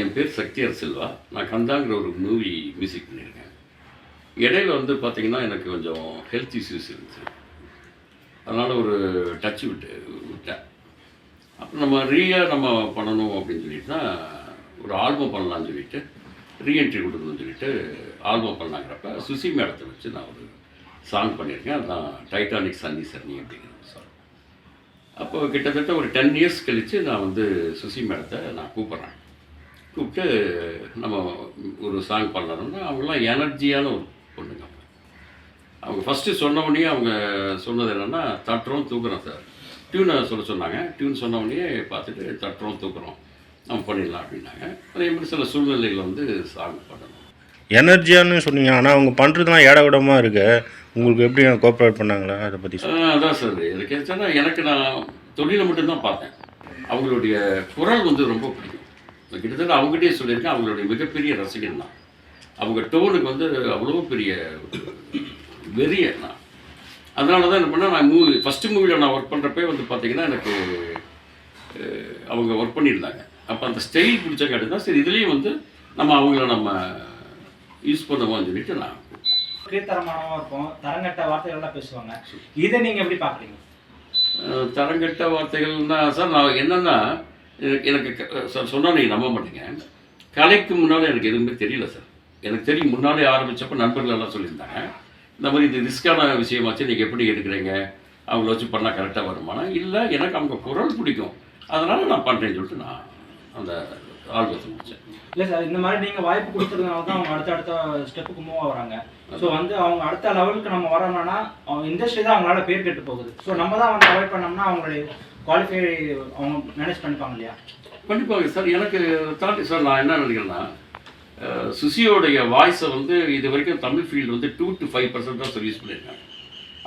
என் பேர் சக்தியார் செல்வா. நான் கந்தாங்கிற ஒரு மூவி மியூசிக் பண்ணியிருக்கேன். இடையில வந்து பார்த்தீங்கன்னா எனக்கு கொஞ்சம் ஹெல்த் இஷ்யூஸ் இருந்துச்சு. அதனால் ஒரு டச் விட்டு விட்டேன். அப்புறம் நம்ம ரீயா நம்ம பண்ணணும் அப்படின்னு சொல்லிட்டு தான் ஒரு ஆல்பம் பண்ணலான்னு சொல்லிட்டு ரீஎன்ட்ரி கொடுக்கணும்னு சொல்லிட்டு ஆல்பம் பண்ணாங்கிறப்ப சுசி மேடத்தை வச்சு நான் ஒரு சாங் பண்ணியிருக்கேன். அதுதான் டைட்டானிக் சன்னி சன்னி அப்படிங்கிற சாங் அப்போ கிட்டத்தட்ட ஒரு டென் இயர்ஸ் கழித்து நான் வந்து சுசி மேடத்தை நான் கூப்பிட்றேன். கூப்பிட்டு நம்ம ஒரு சாங் பண்ணணும்னா அவங்களாம் எனர்ஜியான ஒரு பொண்ணுங்க அவங்க. ஃபஸ்ட்டு சொன்ன உடனே அவங்க சொன்னது என்னென்னா தட்டுறோம் தூக்குறோம் சார். டியூனை சொல்ல சொன்னாங்க. டியூன் சொன்ன உடனே பார்த்துட்டு தட்டுறோம் தூக்குறோம். நம்ம பண்ணிடலாம் அப்படின்னாங்க. அதே மாதிரி சில சூழ்நிலையில் வந்து சாங் பண்ணணும் எனர்ஜியான்னு சொன்னீங்க. ஆனால் அவங்க பண்ணுறதுலாம் ஏட விடமாக இருக்கு. உங்களுக்கு எப்படி கோஆப்ரேட் பண்ணாங்களா? அதை பற்றி அதான் சார் எனக்கு எனக்கு நான் தொழிலை மட்டும்தான் பார்த்தேன். அவங்களுடைய குரல் வந்து ரொம்ப பிடிக்கும். நான் கிட்டத்தட்ட அவங்ககிட்டயே சொல்லியிருக்கேன் அவங்களுடைய மிகப்பெரிய ரசிகன் தான் அவங்க டோனுக்கு வந்து அவ்வளோ பெரிய வெறிய நான். அதனால தான் என்ன பண்ணேன் நான் மூவி ஃபஸ்ட்டு மூவியில் நான் ஒர்க் பண்ணுறப்பே வந்து பார்த்தீங்கன்னா எனக்கு அவங்க ஒர்க் பண்ணியிருந்தாங்க. அப்போ அந்த ஸ்டைல் பிடிச்சங்காட்டி தான் சரி இதுலேயும் வந்து நம்ம அவங்கள நம்ம யூஸ் பண்ணுவோம்னு சொல்லிட்டு நான் கீழ்த்தரமானவா இருக்கும் தரங்கட்ட வார்த்தைகள்லாம் பேசுவாங்க. இதை நீங்க எப்படி பாக்குறீங்க? அஹ் தரங்கெட்ட வார்த்தைகள்னா சார் நான் என்னென்னா எனக்கு சார் சொன்னால் நீங்கள் நம்ப மாட்டீங்க. கலைக்கு முன்னால் எனக்கு எதுவுமே தெரியல சார். எனக்கு தெரியும் முன்னாலே ஆரம்பித்தப்போ நண்பர்கள் எல்லாம் சொல்லியிருந்தாங்க. இந்த மாதிரி இது ரிஸ்க்கான விஷயமாச்சு நீங்கள் எப்படி எடுக்கிறீங்க? அவங்கள வச்சு பண்ணால் கரெக்டாக வருமானா இல்லை எனக்கு அவங்க குரல் பிடிக்கும். அதனால் நான் பண்ணுறேன்னு சொல்லிட்டு நான் அந்த ஆல்பத்தை முடித்தேன் இல்ல சார் இந்த மாதிரி நீங்க வாய்ப்பு கொடுத்ததுனால தான் அவங்க அடுத்த அடுத்த ஸ்டெப்புக்கு மூவ் ஆகுறாங்க ஸோ வந்து அவங்க அடுத்த லெவலுக்கு நம்ம வரணும்னா அவங்க இண்டஸ்ட்ரி தான் அவங்களால பேர் கெட்டு போகுது. ஸோ நம்ம தான் வந்து அவாய்ட் பண்ணோம்னா அவங்களுடைய குவாலிஃபை அவங்க மேனேஜ் பண்ணிப்பாங்க இல்லையா? கண்டிப்பாக சார் எனக்கு தாண்டி சார் நான் என்ன நினைக்கிறேன்னா சுசியோடைய வாய்ஸை வந்து இது வரைக்கும் தமிழ் ஃபீல்டு வந்து டூ டு ஃபைவ் பர்சன்ட் தான் சர்வீஸ் பண்ணியிருக்காங்க.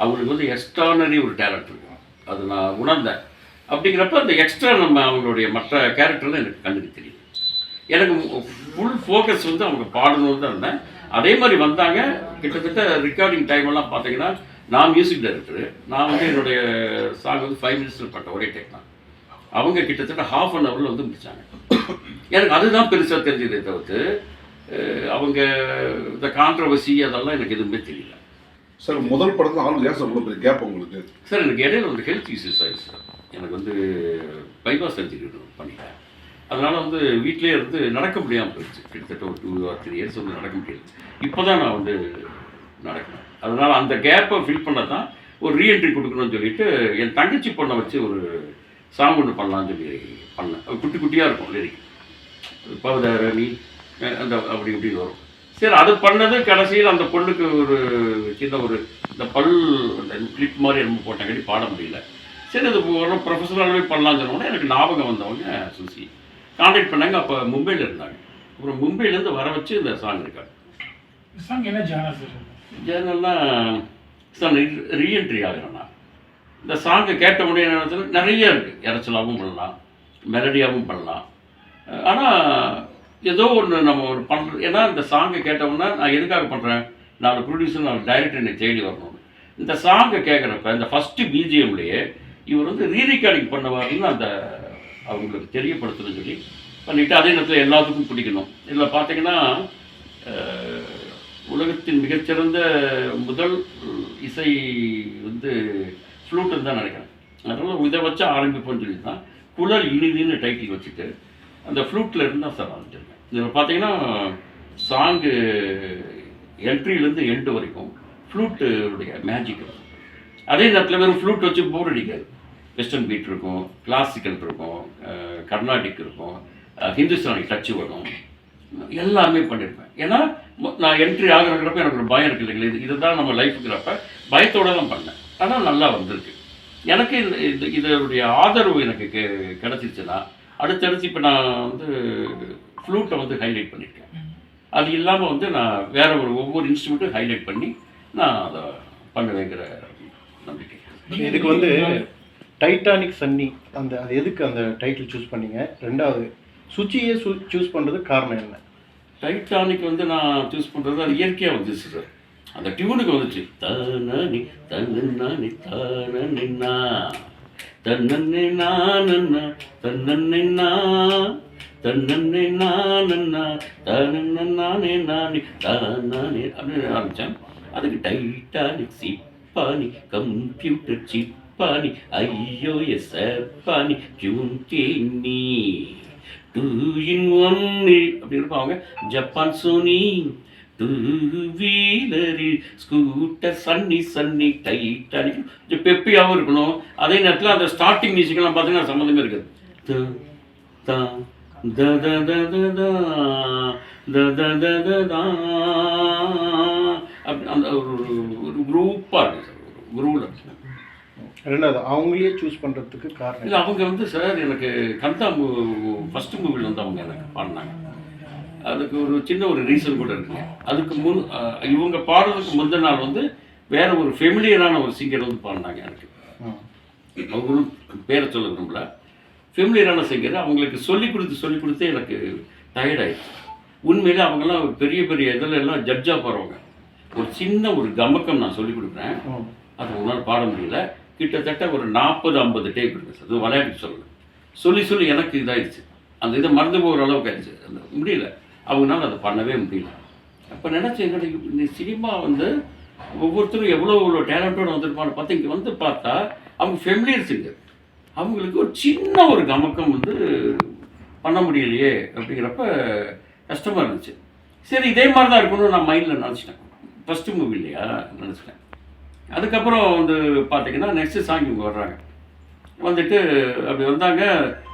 அவங்களுக்கு வந்து எக்ஸ்ட்ரானரி ஒரு டேலண்ட் இருக்கும் அது நான் உணர்ந்தேன். அப்படிங்கிறப்ப அந்த எக்ஸ்ட்ரா நம்ம அவங்களுடைய மற்ற கேரக்டர்லாம் எனக்கு கண்ணுக்கு தெரியும் எனக்கு ஃபுல் ஃபோக்கஸ் வந்து அவங்க பாடணும்னு தான் இருந்தேன். அதே மாதிரி வந்தாங்க. கிட்டத்தட்ட ரெக்கார்டிங் டைம் எல்லாம் பார்த்தீங்கன்னா நான் மியூசிக் டைரக்டர் நான் வந்து என்னுடைய சாங் வந்து ஃபைவ் மினிட்ஸில் பண்ண ஒரே டேக் தான். அவங்க கிட்டத்தட்ட ஹாஃப் அன் ஹவரில் வந்து முடிச்சாங்க. எனக்கு அதுதான் பெருசாக தெரிஞ்சதே தவிர்த்து அவங்க இந்த கான்ட்ரவர்சி அதெல்லாம் எனக்கு எதுவுமே தெரியல. சார் முதல் படத்துல ஆள் ஏன் சார் பெரிய கேப் உங்களுக்கு. சார் எனக்கு இடையில வந்து ஹெல்த் இஷ்யூஸ் ஆயிடுச்சு சார் எனக்கு வந்து பைபாஸ் சர்ஜரி பண்ணிட்டேன். அதனால் வந்து வீட்டிலே இருந்து நடக்க முடியாமல் போயிடுச்சு. கிட்டத்தட்ட ஒரு டூ ஆர் த்ரீ இயர்ஸ் வந்து நடக்க முடியாது இப்போ தான் நான் வந்து நடக்கிறேன். அதனால் அந்த கேப்பை ஃபில் பண்ண தான் ஒரு ரீஎன்ட்ரி கொடுக்கணும்னு சொல்லிட்டு என் தங்கச்சி பொண்ணை வச்சு ஒரு சாங் ஒன்று பண்ணலான்னு சொல்லி பண்ணேன். குட்டி குட்டியாக இருக்கும் லிரிக் பவதாரணி அந்த அப்படி இப்படி வரும். சரி அது பண்ணது கடைசியில் அந்த பொண்ணுக்கு ஒரு சின்ன ஒரு இந்த பல் அந்த கிளிப் மாதிரி நம்ம போட்டாங்கடி பாட முடியல. சரி அது ஒரு ப்ரொஃபஷனலாகவே பண்ணலாம்னு சொன்னோடனே எனக்கு ஞாபகம் வந்தவங்க சுசி கான்டாக்ட் பண்ணாங்க. அப்போ மும்பையில் இருந்தாங்க. அப்புறம் மும்பையிலேருந்து வர வச்சு இந்த சாங் இருக்காங்க சாங் என்ன ஜானர் சார் ஜேர்னல்லாம் சார் ரீஎன்ட்ரி ஆகிறேன் நான் இந்த சாங்கை கேட்ட முடியும் என்ன நிறைய இருக்குது இறைச்சலாகவும் பண்ணலாம். மெலடியாகவும் பண்ணலாம். ஆனால் ஏதோ ஒன்று நம்ம ஒரு பண்ணுற ஏன்னா இந்த சாங்கை கேட்டோம்னா நான் எதுக்காக பண்ணுறேன் நாலு ப்ரொடியூசர் நாலு டைரக்டர் என்னை தேடி வரணும். இந்த சாங்கை கேட்குறப்ப இந்த ஃபஸ்ட்டு பிஜிஎம்லேயே இவர் வந்து ரீ ரெக்கார்டிங் பண்ணுவாருன்னு அந்த அவங்களுக்கு தெரியப்படுத்தணும்னு சொல்லி பண்ணிவிட்டு அதே நேரத்தில் எல்லாத்துக்கும் பிடிக்கணும். இதில் பார்த்தீங்கன்னா உலகத்தின் மிகச்சிறந்த முதல் இசை வந்து ஃப்ளூட்டுன்னு தான் நினைக்கிறேன். அதனால் இதை வச்சு ஆரம்பிப்போம்னு சொல்லி தான் குழல் இனிதுன்னு டைட்டில் வச்சுட்டு அந்த ஃப்ளூட்டில் இருந்து தான் சார் ஆரம்பிச்சிருக்கேன். இதில் பார்த்தீங்கன்னா சாங்கு என்ட்ரிலேருந்து எண்டு வரைக்கும் ஃப்ளூட்டுடைய மேஜிக் அதே நேரத்தில் வெறும் ஃப்ளூட் வச்சு போர் அடிக்காது. வெஸ்டர்ன் பீட் இருக்கும் கிளாசிக்கல் இருக்கும் கர்நாடிக் இருக்கும் ஹிந்துஸ்தானி டச்சு வரும். எல்லாமே பண்ணியிருப்பேன் ஏன்னா நான் என்ட்ரி ஆகிறப்ப எனக்கு ஒரு பயம் இருக்கு இல்லைங்களா? இது இதுதான் நம்ம லைஃபுங்கிறப்ப பயத்தோடு தான் பண்ணேன். ஆனால் நல்லா வந்திருக்கு. எனக்கு இந்த இது இதனுடைய ஆதரவு எனக்கு கெ கிடச்சிருச்சுன்னா அடுத்தடுத்து இப்போ நான் வந்து ஃப்ளூட்டை வந்து ஹைலைட் பண்ணியிருக்கேன் அது இல்லாமல் வந்து நான் வேற ஒரு ஒவ்வொரு இன்ஸ்ட்ருமெண்ட்டும் ஹைலைட் பண்ணி நான் அதை பண்ணுவேங்கிற நம்பிக்கை. இதுக்கு வந்து டைட்டானிக் சன்னி அந்த அது எதுக்கு அந்த டைட்டில் சூஸ் பண்ணீங்க? ரெண்டாவது சுச்சியை சுச்சியே சூஸ் பண்ணுறதுக்கு காரணம் என்ன? டைட்டானிக் வந்து நான் சூஸ் பண்ணுறது அது இயற்கையாக வந்துச்சு சார் அந்த டியூனுக்கு வந்துச்சு. தனனி தன்னி தானன்னா நானண்ணா நானன்னா தன்னன்னே தன்னே நானண்ணா தானே நானே நானே தானே அப்படின்னு ஆரம்பித்தேன் அதுக்கு டைட்டானிக் சிப்பானி கம்ப்யூட்டர் சிப்பானி ஐயோ எஸ் பானி ஜூன்கேனி டூ இன் ஒன்னு அப்படி இருப்பாங்க ஜப்பான் சோனி டூ வீலரில் ஸ்கூட்டர் சன்னி சன்னி டைட்டானிக் கொஞ்சம் பெப்பியாகவும் இருக்கணும் அதே நேரத்தில் அந்த ஸ்டார்டிங் மியூசிக்கெல்லாம் பார்த்தீங்கன்னா சம்மந்தமே இருக்குது த, அந்த ஒரு ஒரு குரூப்பாக இருக்குது ஒரு குரூவில் ரெண்டாவது அவங்களே சூஸ் பண்ணுறதுக்கு காரணம் இல்லை அவங்க வந்து சார் எனக்கு கந்தா ஃபஸ்ட்டு மூவியில் வந்து அவங்க எனக்கு பாடினாங்க. அதுக்கு ஒரு சின்ன ஒரு ரீசன் கூட இருக்குங்க. அதுக்கு முன் இவங்க பாடுறதுக்கு முந்தின நாள் வந்து வேற ஒரு ஃபெமிலியரான ஒரு சிங்கர் வந்து பாடினாங்க எனக்கு. அவங்களும் பேரை சொல்ல விரும்பல. ஃபெமிலியரான சிங்கர் அவங்களுக்கு சொல்லி கொடுத்து சொல்லி கொடுத்து எனக்கு டயர்ட் ஆயிடுச்சு. உண்மையிலே அவங்கெல்லாம் ஒரு பெரிய பெரிய இதில் எல்லாம் ஜட்ஜாக போகிறவங்க ஒரு சின்ன ஒரு கமக்கம் நான் சொல்லி கொடுக்குறேன். அது உங்களால் பாட முடியல. கிட்டத்தட்ட ஒரு நாற்பது ஐம்பது டேப் இருக்கு சார் அது விளையாட்டு சொல்லல சொல்லி சொல்லி எனக்கு இதாயிடுச்சு. அந்த இதை மறந்து போகிற அளவுக்கு ஆயிடுச்சு. அந்த முடியல. அவங்களால அதை பண்ணவே முடியல. அப்போ நினச்சி எங்களுக்கு இந்த சினிமா வந்து ஒவ்வொருத்தரும் எவ்வளோ எவ்வளோ டேலண்ட்டோடு வந்திருப்பான்னு பார்த்து இங்கே வந்து பார்த்தா அவங்க ஃபெமிலியர் சிங்கர் அவங்களுக்கு ஒரு சின்ன ஒரு கமக்கம் வந்து பண்ண முடியலையே அப்படிங்கிறப்ப கஷ்டமாக இருந்துச்சு. சரி இதே மாதிரி தான் இருக்கணும்னு நான் மைண்டில் நினச்சிட்டேன். ஃபஸ்ட்டு மூவி இல்லையா? நினச்சிட்டேன். அதுக்கப்புறம் வந்து பார்த்தீங்கன்னா நெக்ஸ்ட் சாங் இவங்க வர்றாங்க. வந்துட்டு அப்படி வந்தாங்க.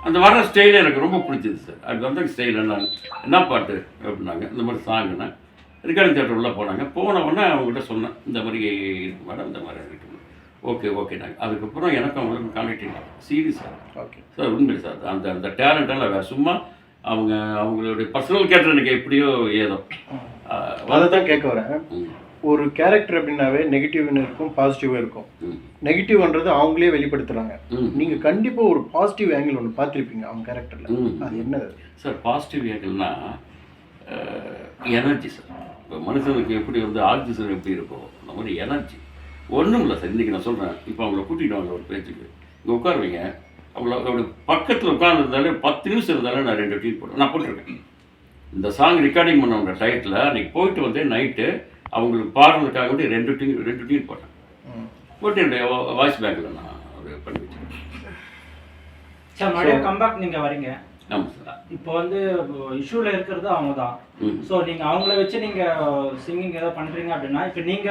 அந்த வர்ற ஸ்டைலே எனக்கு ரொம்ப பிடிச்சது சார் அது வந்த ஸ்டைல் என்ன என்ன பாட்டு அப்படின்னாங்க. இந்த மாதிரி சாங்குன்னு ரெக்கார்டிங் தேட்டர் உள்ள போனாங்க. போன உடனே அவங்ககிட்ட சொன்னேன். இந்த மாதிரி இருக்கு மேடம் இந்த மாதிரி இருக்கு ஓகே ஓகேனாங்க அதுக்கப்புறம் எனக்கு அவங்களுக்கு கான்டாக்ட் இல்லை. சீரியஸாக ஓகே சார் உண்மை சார் அந்த அந்த டேலண்டெல்லாம் வேறு. சும்மா அவங்க அவங்களுடைய பர்சனல் கேரக்டர் எனக்கு எப்படியோ ஏதோ. அதை தான் கேட்க வரேன். ம், ஒரு கேரக்டர் அப்படின்னாவே நெகட்டிவ்னு இருக்கும் பாசிட்டிவாக இருக்கும். நெகட்டிவ்ன்றது அவங்களே வெளிப்படுத்துறாங்க. ம். நீங்கள் கண்டிப்பாக ஒரு பாசிட்டிவ் ஆங்கிள் ஒன்று பார்த்துருப்பீங்க அவங்க கேரக்டரில். அது என்னது சார் பாசிட்டிவ் ஏங்கல்னா எனர்ஜி சார் இப்போ மனுஷனுக்கு எப்படி வந்து ஆக்சிஜன் எப்படி இருக்கும் அந்த மாதிரி எனர்ஜி ஒன்றும் இல்லை சார் இன்றைக்கி நான் சொல்கிறேன் இப்போ அவங்கள கூட்டிகிட்டு வாங்க ஒரு பேச்சுக்கு. இங்கே உட்கார வைங்க அவங்கள அவங்களோட பக்கத்தில் உட்காந்துருந்தாலே பத்து நிமிஷம் இருந்தாலே நான் ரெண்டு டீ போடுவேன். நான் போட்டிருக்கேன். இந்த சாங் ரெக்கார்டிங் பண்ணவங்க டயத்தில் அன்றைக்கி போயிட்டு வந்து நைட்டு அவங்களுக்கு பாடுறதுக்காக வேண்டி ரெண்டு டீ ரெண்டு டீ போட்டேன் ம். போட்டு என்னுடைய வாய்ஸ் பேக்கில் நான் ஒரு பண்ணி வச்சேன் சார் மறுபடியும் கம்பேக் நீங்க வரீங்க. இப்போ வந்து இஷ்யூல இருக்கிறது அவங்க தான் ஸோ நீங்க அவங்கள வச்சு நீங்க சிங்கிங் ஏதோ பண்றீங்க அப்படின்னா இப்போ நீங்க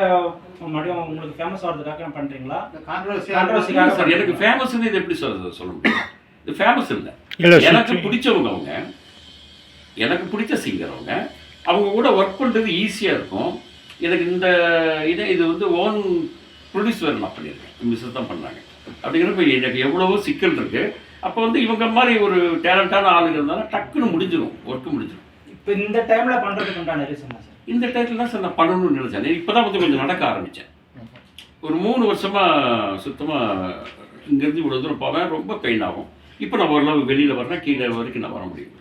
மறுபடியும் உங்களுக்கு ஃபேமஸ் ஆகிறதுக்காக பண்றீங்களா? எனக்கு ஃபேமஸ் இது எப்படி சொல்ல சொல்ல முடியும்? இது ஃபேமஸ் இல்லை. எனக்கு பிடிச்சவங்க அவங்க எனக்கு பிடிச்ச சிங்கர் அவங்க அவங்க கூட ஒர்க் பண்ணுறது ஈஸியாக இருக்கும். எனக்கு இந்த இதை இது வந்து ஓன் ப்ரொடியூஸ் வேறு நான் பண்ணியிருக்கேன் மிஸ்ஸஸ் தான் பண்ணாங்க. அப்படிங்கிறப்ப எனக்கு எவ்வளவோ சிக்கல் இருக்குது அப்போ வந்து இவங்க மாதிரி ஒரு டேலண்டான ஆளுங்க இருந்தாலும் டக்குன்னு முடிஞ்சிடும் ஒர்க்கு முடிஞ்சிடும் இப்போ இந்த டைம்ல பண்றதுக்கு உண்டான ரீசன் சார்? இந்த டைட்டில் தான் சார் நான் பண்ணணும்னு நினச்சேன். இப்போ தான் வந்து கொஞ்சம் நடக்க ஆரம்பித்தேன் ஒரு மூணு வருஷமாக சுத்தமாக இங்கேருந்து இவ்வளோ தூரம் போவேன். ரொம்ப பெயின் ஆகும். இப்போ நான் ஓரளவு வெளியில் வரேன் கீழே வரைக்கும் நான் வர முடியும்.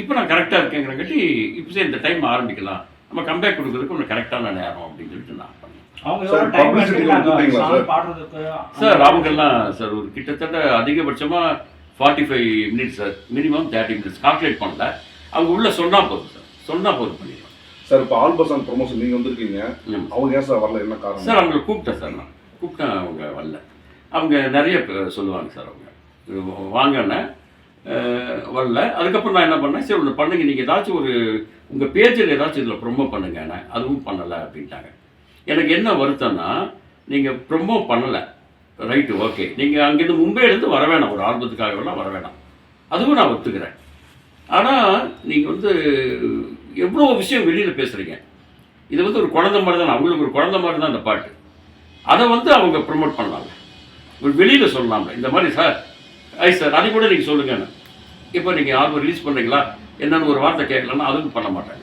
இப்போ நான் கரெக்டாக இருக்கேங்கிறங்காட்டி இப்போ சரி இந்த டைம் ஆரம்பிக்கலாம். நம்ம கம்பேக் கொடுக்குறதுக்கு ஒன்று கரெக்டான நேரம் அப்படின்னு சொல்லிட்டு நான் பண்ணேன். சார், அவங்கெல்லாம் சார் ஒரு கிட்டத்தட்ட அதிகபட்சமாக forty five minutes sir minimum thirty minutes calculate பண்ணல. அவங்க உள்ளே சொன்னால் போதும் சார் சொன்னால் போதும் பண்ணிடுவோம் சார் இப்போ ஆல்பஸ் அண்ட் ப்ரொமோஷன் நீங்க வந்திருக்கீங்க. அவங்க ஏன் சார் வரல? என்ன காரணம்? சார் அவங்களை கூப்பிட்டேன் சார் நான். கூப்பிட்டேன் அவங்க வரல. அவங்க நிறைய சொல்லுவாங்க சார் அவங்க. வாங்கன்னு வரல. அதுக்கப்புறம் நான் என்ன பண்ணேன்? சரி ஒன்று பண்ணுங்க. நீங்கள் ஏதாச்சும் ஒரு உங்கள் பேஜில் ஏதாச்சும் இதில் ப்ரொமோ பண்ணுங்கண்ணே அதுவும் பண்ணலை அப்படின்ட்டாங்க. எனக்கு என்ன வருத்தம்னா நீங்கள் ப்ரொமோ பண்ணலை. ரைட்டு ஓகே நீங்கள் அங்கேருந்து மும்பையிலேருந்து வர வேணாம். ஒரு ஆல்பத்துக்காகலாம் வர வேணாம். அதுவும் நான் ஒத்துக்கிறேன். ஆனால் நீங்கள் வந்து எவ்வளோ விஷயம் வெளியில் பேசுகிறீங்க இது வந்து ஒரு குழந்தை மாதிரி தான். அவங்களுக்கு ஒரு குழந்த மாதிரி தான் அந்த பாட்டு. அதை வந்து அவங்க ப்ரொமோட் பண்ணலாங்க ஒரு வெளியில் சொல்லலாம்ல. இந்த மாதிரி சார் ஐ சார் அதை கூட நீங்கள் சொல்லுங்கன்னு. இப்போ நீங்கள் ஆல்பம் ரிலீஸ் பண்ணுறீங்களா என்னன்னு ஒரு வார்த்தை கேட்கலன்னா அதுவும் பண்ண மாட்டாங்க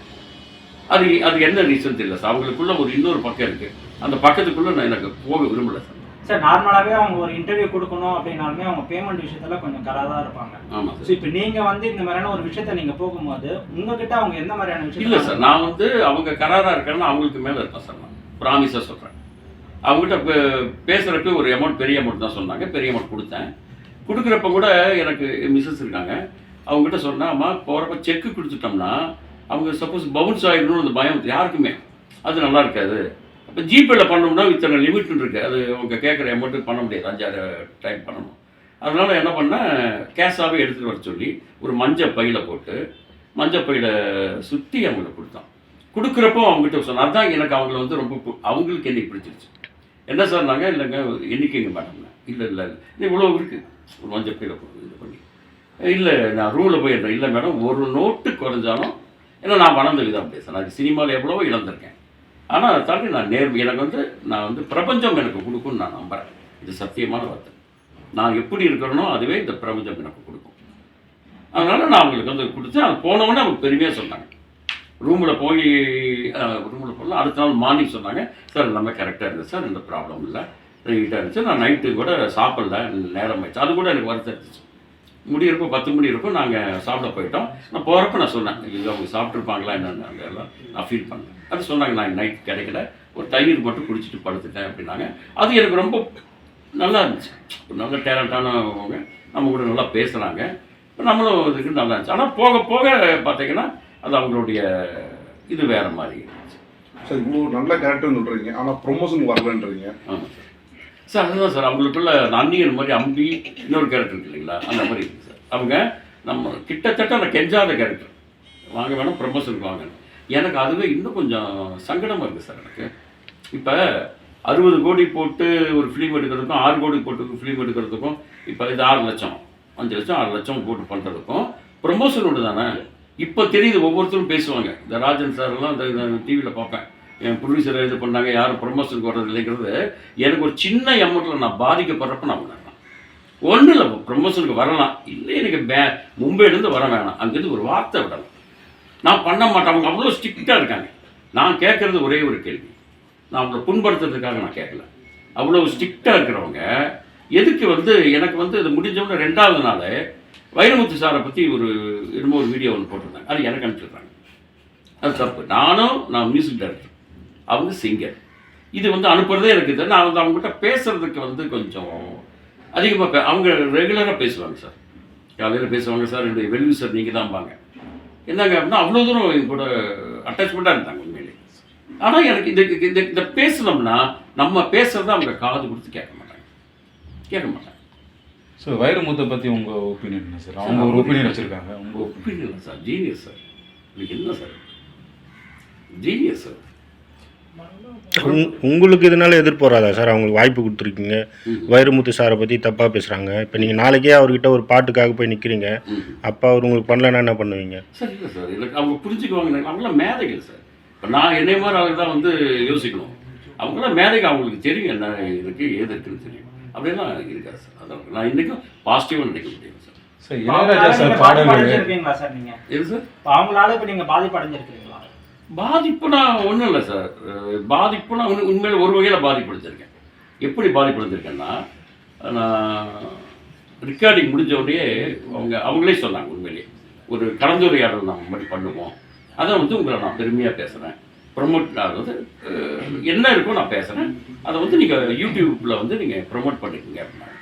அது அது என்ன ரீசன் தெரியல சார்? அவங்களுக்குள்ள ஒரு இன்னொரு பக்கம் இருக்குது அந்த பக்கத்துக்குள்ளே நான் எனக்கு போக விரும்பலை சார். சார் நார்மலாவே அவங்க ஒரு இன்டர்வியூ கொடுக்கணும் அப்படின்னாலுமே அவங்க பேமெண்ட் விஷயத்துல கொஞ்சம் கராதா இருப்பாங்க. ஆமாம் ஸோ சார் இப்போ நீங்க வந்து இந்த மாதிரியான ஒரு விஷயத்த நீங்க போகும்போது உங்ககிட்ட அவங்க எந்த மாதிரியான விஷயம் இல்லை சார் நான் வந்து அவங்க கராராக இருக்காங்கன்னா அவங்களுக்கு மேலே இருப்பேன் சார் நான். ப்ராமிஸாக சொல்கிறேன் அவங்ககிட்ட பேசுகிறப்ப ஒரு அமௌண்ட் பெரிய அமௌண்ட் தான் சொன்னாங்க. பெரிய அமௌண்ட் கொடுத்தேன். கொடுக்குறப்ப கூட எனக்கு மிஸ்ஸஸ் இருக்காங்க. அவங்ககிட்ட சொன்னாம்மா போகிறப்ப செக்கு கொடுத்துட்டோம்னா அவங்க சப்போஸ் பவுன்ஸ் ஆகிடணும்னு அந்த பயம் யாருக்குமே. அது நல்லா இருக்காது. அப்போ ஜிபேல பண்ணோம்னா இத்தனை லிமிட் இருக்குது அது அவங்க கேட்குற அமௌண்ட்டுக்கு பண்ண முடியாது. அஞ்சாறு டைம் பண்ணணும். அதனால் என்ன பண்ணால் கேஷாகவே எடுத்துகிட்டு வர சொல்லி ஒரு மஞ்சள் பையில் போட்டு மஞ்சள் பையில் சுற்றி அவங்களுக்கு கொடுத்தான். கொடுக்குறப்போ அவங்ககிட்ட சொன்னேன் அதான் எனக்கு அவங்கள வந்து ரொம்ப அவங்களுக்கு என்னை பிடிச்சிருச்சு. என்ன சார் நாங்கள் இல்லைங்க எண்ணிக்கைங்க மேடம்னா இல்லை இல்லை இல்லை. இவ்வளோ இருக்குது ஒரு மஞ்சள் பையில் இது பண்ணி. இல்லை நான் ரூமில் போயிடுறேன். இல்லை மேடம் ஒரு நோட்டு குறைஞ்சாலும் ஏன்னா நான் வளர்ந்தது தான் பேசுகிறேன் நான் சினிமாவில் எவ்வளவோ இழந்திருக்கேன். ஆனால் அதை தாண்டி நான் நேர் எனக்கு வந்து நான் வந்து பிரபஞ்சம் எனக்கு கொடுக்கும்னு நான் நம்புகிறேன் இது சத்தியமான வார்த்தை. நான் எப்படி இருக்கிறேனோ அதுவே இந்த பிரபஞ்சம் எனக்கு கொடுக்கும். அதனால் நான் அவங்களுக்கு வந்து கொடுத்தேன். அது போனவொடனே அவங்க பெருமையாக சொன்னாங்க. ரூமில் போய் ரூமில் போகலாம் அடுத்த நாள் மார்னிங் சொன்னாங்க சார் எல்லாமே கரெக்டாக இருந்துச்சு சார். எந்த ப்ராப்ளம் இல்லை. நீட்டாக இருந்துச்சு. நான் நைட்டு கூட சாப்பிடல. நேரம் ஆயிடுச்சு. அது கூட எனக்கு வருத்தம் இருந்துச்சு முடியிறப்போ பத்து மணி இருக்கும் நாங்கள் சாப்பிட போயிட்டோம். நான் போகிறப்ப நான் சொன்னேன் இது அவங்க சாப்பிட்ருப்பாங்களா என்னென்னு? அங்கே எல்லாம் நான் ஃபீல் பண்ணேன். அது சொன்னாங்க நான் நைட் கிடைக்கல. ஒரு தயிர் மட்டும் குடிச்சிட்டு படுத்துட்டேன் அப்படின்னாங்க. அது எனக்கு ரொம்ப நல்லா இருந்துச்சு. ஒரு நல்ல டேலண்டானவங்க நம்ம கூட நல்லா பேசுகிறாங்க நம்மளும் இதுக்கு நல்லா இருந்துச்சு. ஆனால் போக போக பார்த்தீங்கன்னா அது அவங்களுடைய இது வேறு மாதிரி இருந்துச்சு. சார் இவ்வளோ நல்ல கேரக்டர்னு சொல்றீங்க. ஆனா ப்ரொமோஷன் வரலன்றீங்க. ஆமாம் சார். சார் அதுதான் சார் அவங்களுக்குள்ள நன்னியன் மாதிரி அம்பி இன்னொரு கேரக்டர் இருக்கு இல்லைங்களா? அந்த மாதிரி இருக்குது சார். அவங்க நம்ம கிட்டத்தட்ட அந்த கெஞ்சாத கேரக்டர் வாங்க வேணாம் ப்ரமோஷனுக்கு வாங்க. எனக்கு அதுவே இன்னும் கொஞ்சம் சங்கடமாக இருக்குது சார் எனக்கு. இப்போ அறுபது கோடி போட்டு ஒரு ஃபிலிம் எடுக்கிறதுக்கும் ஆறு கோடி போட்டு ஃபிலிம் எடுக்கிறதுக்கும் இப்போ இது ஆறு லட்சம் அஞ்சு லட்சம் ஆறு லட்சம் போட்டு பண்ணுறதுக்கும் ப்ரொமோஷன் ஒன்று தானே? இப்போ தெரியுது ஒவ்வொருத்தரும் பேசுவாங்க. இந்த ராஜன் சார்லாம் இந்த டிவியில் பார்ப்பேன். என் ப்ரொடியூசர் இது பண்ணாங்க யாரும் ப்ரொமோஷனுக்கு வர்றது இல்லைங்கிறது எனக்கு ஒரு சின்ன அமௌண்ட்டில் நான் பாதிக்கப்படுறப்ப நான் உணர்றேன். ஒன்றும் இல்லை ப்ரொமோஷனுக்கு வரலாம். இல்லை எனக்கு பே மும்பையிலேருந்து வர வேணாம். அங்கேருந்து ஒரு வார்த்தை விடலாம் நான் பண்ண மாட்டேன். அவங்க அவ்வளோ ஸ்ட்ரிக்டாக இருக்காங்க. நான் கேட்குறது ஒரே ஒரு கேள்வி. நான் அவங்கள புண்படுத்துறதுக்காக நான் கேட்கல. அவ்வளோ ஸ்ட்ரிக்டாக இருக்கிறவங்க எதுக்கு வந்து எனக்கு வந்து இது முடிஞ்சவொடனே ரெண்டாவது நாள் வைரமுத்து சாரை பற்றி ஒரு என்னமோ ஒரு வீடியோ ஒன்று போட்டிருந்தாங்க. அது எனக்கு அனுப்பிச்சிடுறாங்க. அது தப்பு. நானும் நான் மியூசிக் டைரக்டர் அவங்க சிங்கர் இது வந்து அனுப்புறதே எனக்கு இது நான் வந்து அவங்ககிட்ட பேசுறதுக்கு வந்து கொஞ்சம் அதிகமாக அவங்க ரெகுலராக பேசுவாங்க சார். காலையில் பேசுவாங்க சார் என்னுடைய வெல்வி சார் நீங்கள் தான் பாங்க என்னங்க அப்படின்னா அவ்வளோ தூரம் என் கூட அட்டாச்மெண்ட்டாக இருந்தாங்க உண்மையிலே. ஆனால் எனக்கு இந்த இந்த இந்த பேசணும்னா நம்ம பேசுறத அவங்க காது கொடுத்து கேட்க மாட்டாங்க. கேட்க மாட்டாங்க. ஸோ வைரமுத்தை பற்றி உங்கள் ஒப்பீனியன் என்ன சார் அவங்க ஒரு ஒப்பீனியன் வச்சுருக்காங்க. உங்கள் ஒப்பீனியன் சார். ஜீனியஸ் சார் என்ன சார் ஜீனியஸ் சார் உங்களுக்கு இதனால எதிர்ப்பு வராதா சார்? அவங்களுக்கு வாய்ப்பு கொடுத்துருக்கீங்க. வைரமுத்து சாரை பற்றி தப்பாக பேசுகிறாங்க இப்போ நீங்கள் நாளைக்கே அவர்கிட்ட ஒரு பாட்டுக்காக போய் நிற்கிறீங்க. அப்போ அவர் உங்களுக்கு பண்ணலன்னா என்ன பண்ணுவீங்க? சார் இல்லை சார். அவங்க புரிஞ்சுக்குவாங்க. அவங்களாம் மேதைகள் சார். இப்போ நான் என்னை மாதிரி அவங்க தான் வந்து யோசிக்கணும். அவங்களாம் மேதைகள். அவங்களுக்கு தெரியும் என்ன இருக்கு ஏது இருக்குன்னு தெரியும். அப்படியெல்லாம் இருக்காது சார். அதான் நான் இன்றைக்கும் பாசிட்டிவாக நினைக்க முடியும் சார். சார் இளையராஜா சார் பாடல்கள். பாதிப்படைஞ்சிருக்கீங்களா சார் நீங்க? எது சார்? இப்ப அவங்களால இப்ப நீங்க பாதிப்படைஞ்சிருக்கீங்களா பாதிப்புனா ஒன்றும் இல்லை சார். பாதிப்புனா உண்மை- உண்மையில் ஒரு வகையில் பாதிப்படுத்திருக்கேன் எப்படி பாதிப்படுத்திருக்கேன்னா நான் ரெக்கார்டிங் முடிஞ்ச உடனே அவங்க அவங்களே சொன்னாங்க உண்மையிலேயே ஒரு கலந்துரையாடல் நம்ம மாதிரி பண்ணுவோம். அதை வந்து உங்களை நான் பெருமையாக பேசுகிறேன் ப்ரொமோட் அதாவது என்ன இருக்கோ நான் பேசுகிறேன் அதை வந்து நீங்கள் யூடியூப்பில் வந்து நீங்கள் ப்ரொமோட் பண்ணிக்கோங்க அப்படின்னாங்க.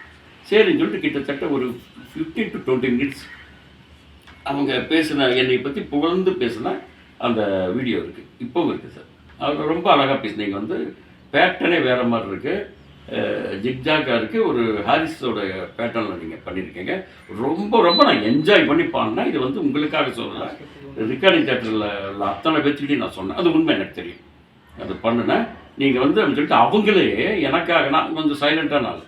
சரின்னு சொல்லிட்டு கிட்டத்தட்ட ஒரு ஃபிஃப்டீன் டு டுவெண்ட்டி மினிட்ஸ் அவங்க பேசின என்னை பற்றி புகழ்ந்து பேசின அந்த வீடியோ இருக்குது இப்போவும் இருக்குது சார் அவங்க ரொம்ப அழகாக பேசுனீங்க. வந்து பேட்டர்னே வேறு மாதிரி இருக்குது ஜிக்ஜாக்காக இருக்குது ஒரு ஹாரிஸோட பேட்டர்னில் நீங்கள் பண்ணியிருக்கீங்க ரொம்ப ரொம்ப நான் என்ஜாய் பண்ணி பாடினேன். இது வந்து உங்களுக்காக சொல்கிறேன் ரெக்கார்டிங் தேட்டரில் உள்ள அத்தனை பேர்த்துக்கிட்டையும் நான் சொன்னேன். அது உண்மை எனக்கு தெரியும். அது பண்ணினேன். நீங்கள் வந்து அப்படின்னு சொல்லிட்டு அவங்களே எனக்காக நான் கொஞ்சம் சைலண்ட்டாக நாள்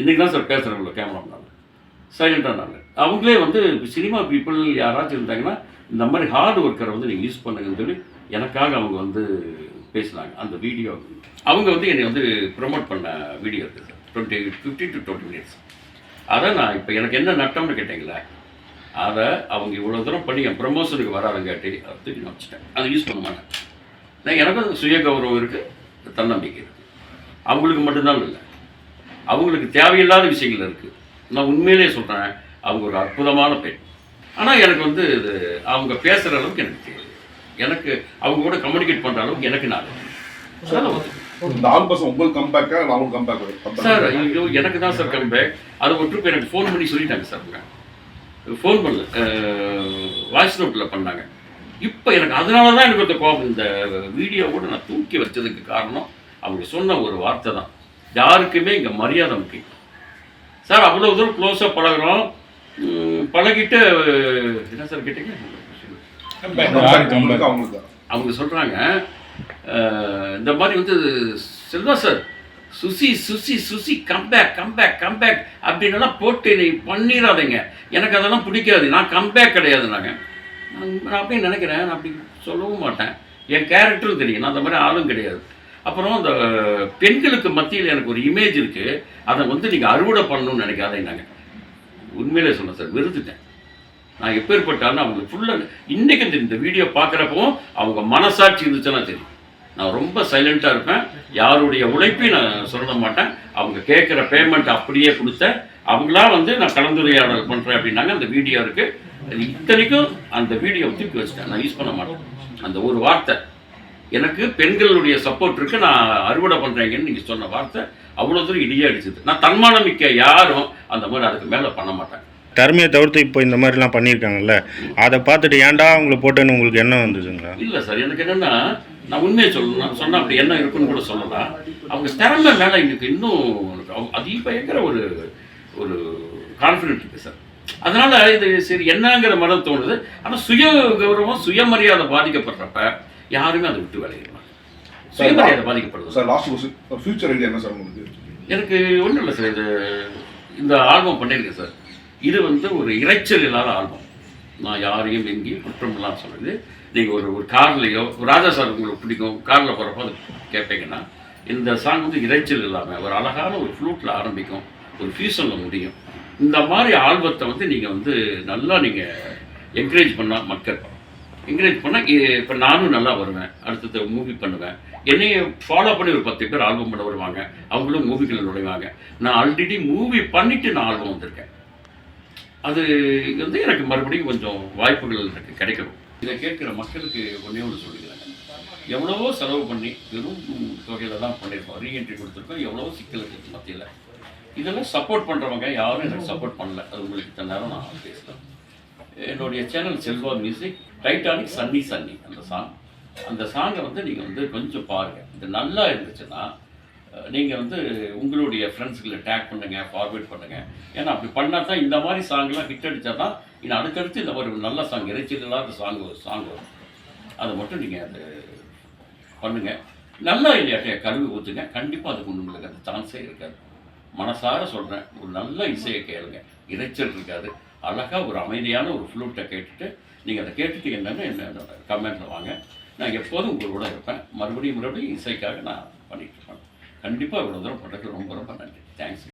இன்றைக்கி தான் சார் பேசுகிறேன் கேமரா முன்னால் சைலண்டாக அவங்களே வந்து சினிமா பீப்புள் யாராச்சும் இருந்தாங்கன்னா இந்த மாதிரி ஹார்ட் ஒர்க்கரை வந்து நீங்கள் யூஸ் பண்ணுங்கன்னு சொல்லி எனக்காக அவங்க வந்து பேசினாங்க அந்த வீடியோ அவங்க வந்து என்னை வந்து ப்ரொமோட் பண்ண வீடியோ இருக்குது sir. Twenty fifty to twenty minutes அதை நான் இப்போ எனக்கு என்ன நட்டம்னு கேட்டீங்களா அதை அவங்க இவ்வளோ தூரம் பண்ணி என் ப்ரமோஷனுக்கு வராதங்காட்டி அதை தூக்கி நான் வச்சுட்டேன். அதை யூஸ் பண்ண மாட்டேன். நான் எனக்கும் சுய கௌரவம் இருக்குது தன்னம்பிக்கை இருக்குது அவங்களுக்கு மட்டும்தான் இல்லை அவங்களுக்கு தேவையில்லாத விஷயங்கள் இருக்குது நான் உண்மையிலேயே சொல்கிறேன் அவங்க ஒரு அற்புதமான பெண். ஆனால் எனக்கு வந்து இது அவங்க பேசுகிற அளவுக்கு எனக்கு தெரியல. எனக்கு அவங்க கூட கம்யூனிகேட் பண்ணுற அளவுக்கு எனக்கு நான் சார் எனக்கு தான் சார் கம்பேக் அது ஒன்று எனக்கு ஃபோன் பண்ணி சொல்லிட்டாங்க சார் அவங்க. ஃபோன் பண்ணல வாய்ஸ் நோட்டில் பண்ணாங்க. இப்போ எனக்கு அதனால தான் எனக்கு இந்த கோபம். இந்த வீடியோ கூட நான் தூக்கி வச்சதுக்கு காரணம் அவங்க சொன்ன ஒரு வார்த்தை தான். யாருக்குமே இங்கே மரியாதை முக்கியம். சார் அவ்வளோ தூரம் க்ளோஸாக பழகுறோம் பழகிட்டு என்ன சார் கேட்டீங்க. அவங்க சொல்கிறாங்க இந்த மாதிரி வந்து Selva sir Susi Susi Susi comeback comeback comeback அப்படின்னலாம் போட்டு நீ பண்ணிடாதீங்க எனக்கு அதெல்லாம் பிடிக்காது. நான் கம்பேக் கிடையாது நாங்கள் நான் அப்படியே நினைக்கிறேன். நான் அப்படி சொல்லவும் மாட்டேன். என் கேரக்டரும் தெரியும். நான் அந்த மாதிரி ஆளும் கிடையாது. அப்புறம் அந்த பெண்களுக்கு மத்தியில் எனக்கு ஒரு இமேஜ் இருக்குது அதை வந்து நீங்கள் அறுவடை பண்ணணும்னு நினைக்காதேன்னாங்க உண்மையிலே சொன்னேன் சார் வெறுத்துட்டேன். நான் எப்பேற்பட்டாலும் அவங்க ஃபுல்லாக இன்றைக்கி இந்த இந்த வீடியோ பார்க்குறப்பவும் அவங்க மனசாட்சி இருந்துச்சுன்னா தெரியும். நான் ரொம்ப சைலண்ட்டாக இருப்பேன். யாருடைய உழைப்பையும் நான் சொல்ல மாட்டேன். அவங்க கேட்குற பேமெண்ட் அப்படியே கொடுத்தேன் அவங்களா வந்து நான் கலந்துரையாடல் பண்ணுறேன் அப்படின்னாங்க. அந்த வீடியோ இருக்குது இத்தனைக்கும் அந்த வீடியோ தூக்கி வச்சுட்டேன். நான் யூஸ் பண்ண மாட்டேன். அந்த ஒரு வார்த்தை. எனக்கு பெண்களுடைய சப்போர்ட் நான் அறுவடை பண்ணுறேங்கன்னு நீங்கள் சொன்ன வார்த்தை அவ்வளோ தூரம் இடியே அடிச்சது. நான் தன்மானம் மிக்க யாரும் அந்த மாதிரி அதுக்கு மேலே பண்ண மாட்டேன். திறமையை தவிர்த்து இப்போ இந்த மாதிரிலாம் பண்ணியிருக்காங்கல்ல? அதை பார்த்துட்டு ஏன்டா அவங்கள போட்டேன்னு உங்களுக்கு என்ன வந்ததுங்களா? இல்லை சார் எனக்கு என்னென்னா நான் உண்மையை சொல்லணும். சொன்னால் அப்படி என்ன இருக்குன்னு கூட சொல்லலாம் அவங்க திறமை மேலே எனக்கு இன்னும் அவ- அதிபயங்கர ஒரு ஒரு கான்ஃபிடென்ட் இருக்குது சார். அதனால் இது சரி என்னங்கிற மாதிரி தோணுது. ஆனால் சுய கௌரவம் சுயமரியாதை பாதிக்கப்படுறப்ப யாருமே அதை விட்டு விளையிடுவாங்க சுயமரியாதை பாதிக்கப்படுது சார் லாஸ்ட் ஒரு ஃபியூச்சர் ஐடியா என்ன சார் உங்களுக்கு? எனக்கு ஒன்றும் இல்லை சார் இது இந்த ஆல்பம் பண்ணியிருக்கேன் சார் இது வந்து ஒரு இரைச்சல் இல்லாத ஆல்பம். நான் யாரையும் எங்கேயும் குற்றம்லாம் சொல்லுது நீங்கள் ஒரு ஒரு கார்லேயோ ராஜா சார் உங்களுக்கு பிடிக்கும் காரில் போகிறப்போ அது கேட்பீங்கன்னா இந்த சாங் வந்து இரைச்சல் இல்லாமல் ஒரு அழகான ஒரு ஃப்ளூட்டில் ஆரம்பிக்கும் ஒரு ஃபியூஷனில் முடியும். இந்த மாதிரி ஆல்பத்தை வந்து நீங்கள் வந்து நல்லா நீங்கள் என்கரேஜ் பண்ணால் மக்கள் என்கரேஜ் பண்ணால் இப்போ நானும் நல்லா வருவேன். அடுத்தது மூவி பண்ணுவேன். என்னையை ஃபாலோ பண்ணி ஒரு பத்து பேர் ஆல்பம் பண்ண வருவாங்க. அவங்களும் மூவிகளில் நுழைவாங்க. நான் ஆல்ரெடி மூவி பண்ணிவிட்டு நான் ஆல்பம் வந்திருக்கேன். அது வந்து எனக்கு மறுபடியும் கொஞ்சம் வாய்ப்புகள் எனக்கு கிடைக்கணும். இதை கேட்குற மக்களுக்கு ஒன்றே ஒன்று சொல்லிக்கிறேன் எவ்வளவோ செலவு பண்ணி வெறும் தொகையில் தான் பண்ணியிருக்கோம். ரீஎன்ட்ரி கொடுத்துருக்கோம். எவ்வளவோ சிக்கலுக்கு மத்தியில். இதெல்லாம் சப்போர்ட் பண்ணுறவங்க யாரும் எனக்கு சப்போர்ட் பண்ணல. அது உங்களுக்கு இத்தனை நேரம் நான் பேசலாம் என்னுடைய channel Selva music Titanic sunny sunny அந்த சாங் அந்த சாங்கை வந்து நீங்கள் வந்து கொஞ்சம் பாருங்கள் இது நல்லா இருந்துச்சுன்னா நீங்கள் வந்து உங்களுடைய ஃப்ரெண்ட்ஸுகளை டேக் பண்ணுங்கள் ஃபார்வேர்ட் பண்ணுங்கள் ஏன்னா அப்படி பண்ணால் தான் இந்த மாதிரி சாங்லாம் ஹிட் அடித்தா தான் இன்னும் அடுத்தடுத்து இந்த மாதிரி ஒரு நல்ல சாங் இறைச்சல் இல்லாத சாங் ஒரு சாங் வரும். அதை மட்டும் நீங்கள் அது பண்ணுங்கள் நல்லா இல்லையாட்டைய கழுவி ஊற்றுங்க கண்டிப்பாக அதுக்கு உங்களுக்கு அந்த சான்ஸே இருக்காது. மனசார சொல்கிறேன் ஒரு நல்ல இசையை கேளுங்க. இறைச்சல் இருக்காது. அழகாக ஒரு அமைதியான ஒரு ஃப்ளூட்டை கேட்டுட்டு நீங்கள் அதை கேட்டுட்டு என்னன்னு என்ன கமெண்ட்டில் வாங்க. நான் எப்போதும் உங்களோட இருப்பேன். மறுபடியும் மறுபடியும் இசைக்காக நான் பண்ணிட்டு இருப்பேன் கண்டிப்பாக இவ்வளோ தூரம் பண்ணுறதுக்கு ரொம்ப ரொம்ப நன்றி. தேங்க்ஸ்